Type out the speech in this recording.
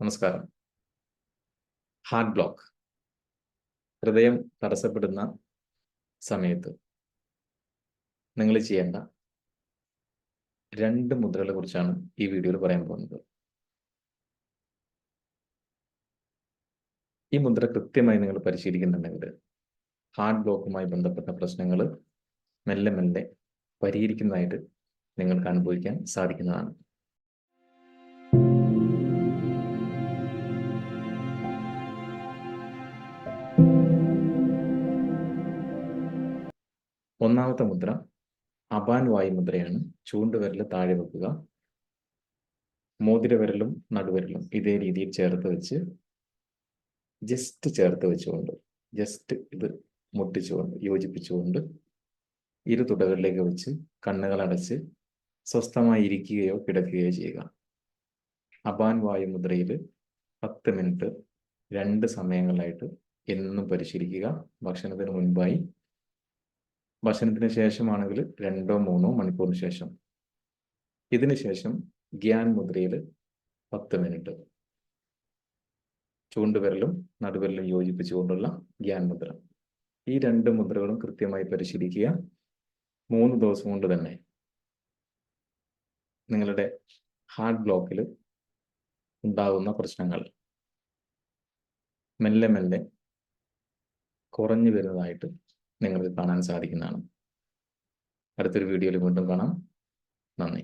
നമസ്കാരം. Heart block. ഹൃദയം തടസ്സപ്പെടുന്ന സമയത്ത് നിങ്ങൾ ചെയ്യേണ്ട രണ്ട് മുദ്രകളെ കുറിച്ചാണ് ഈ വീഡിയോയിൽ പറയാൻ പോകുന്നത്. ഈ മുദ്ര കൃത്യമായി നിങ്ങൾ പരിശീലിക്കുന്നുണ്ടെങ്കിൽ ഹാർട്ട് ബ്ലോക്കുമായി ബന്ധപ്പെട്ട പ്രശ്നങ്ങൾ മെല്ലെ മെല്ലെ പരിഹരിക്കുന്നതായിട്ട് നിങ്ങൾക്ക് അനുഭവിക്കാൻ സാധിക്കുന്നതാണ്. ഒന്നാമത്തെ മുദ്ര അപാൻ വായു മുദ്രയാണ്. ചൂണ്ടുവിരൽ താഴെ വെക്കുക. മോതിരവിരലും നടുവിരലും ഇതേ രീതിയിൽ ചേർത്ത് വെച്ച് ജസ്റ്റ് ചേർത്ത് വെച്ചുകൊണ്ട് ജസ്റ്റ് ഇത് മുട്ടിച്ചുകൊണ്ട് യോജിപ്പിച്ചുകൊണ്ട് ഇരു തുടകളിലേക്ക് വെച്ച് കണ്ണുകൾ അടച്ച് സ്വസ്ഥമായി ഇരിക്കുകയോ കിടക്കുകയോ ചെയ്യുക. അപാൻ വായു മുദ്രയിൽ പത്ത് മിനിറ്റ് രണ്ട് സമയങ്ങളിലായിട്ട് എന്നും പരിശീലിക്കുക. ഭക്ഷണത്തിന് മുൻപായി. ഭക്ഷണത്തിന് ശേഷമാണെങ്കിൽ രണ്ടോ മൂന്നോ മണിക്കൂറിന് ശേഷം. ഇതിന് ശേഷം ഗ്യാൻ മുദ്രയിൽ പത്ത് മിനിറ്റ്. ചൂണ്ടുവിരലും നടുവിരലും യോജിപ്പിച്ചുകൊണ്ടുള്ള ഗ്യാൻ മുദ്ര. ഈ രണ്ട് മുദ്രകളും കൃത്യമായി പരിശീലിക്കുക. മൂന്ന് ദിവസം കൊണ്ട് തന്നെ നിങ്ങളുടെ ഹാർട്ട് ബ്ലോക്കിൽ ഉണ്ടാകുന്ന പ്രശ്നങ്ങൾ. മെല്ലെ മെല്ലെ കുറഞ്ഞു വരുന്നതായിട്ട് നിങ്ങൾക്ക് കാണാൻ സാധിക്കുന്നതാണ്. അടുത്തൊരു വീഡിയോയിൽ വീണ്ടും കാണാം. നന്ദി.